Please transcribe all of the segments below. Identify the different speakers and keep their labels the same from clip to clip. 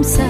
Speaker 1: มือ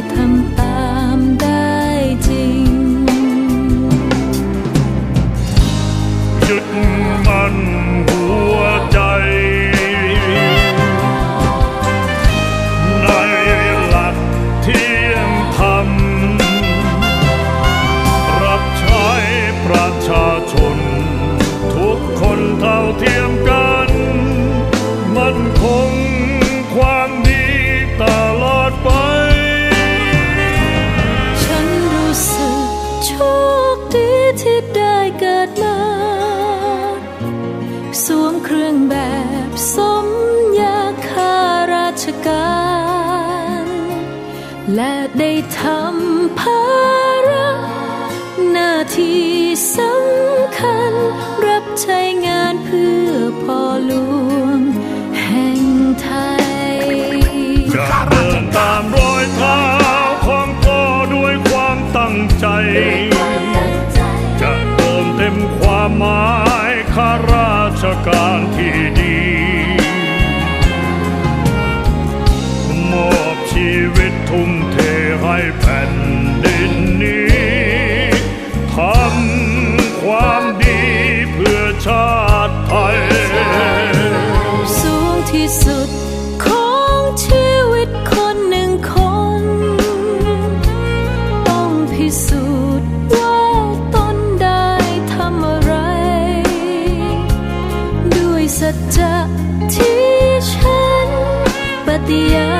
Speaker 1: ที่ทำ และได้ทำภาระหน้าที่สำคัญรับใช้
Speaker 2: ดินนี้ทำความดีเพื่อชาติไทย
Speaker 1: สูงที่สุดของชีวิตคนหนึ่งคน ต้องพิสูจน์ว่าตนได้ทำอะไร ด้วยสัจจะที่ฉันปฏิญาณ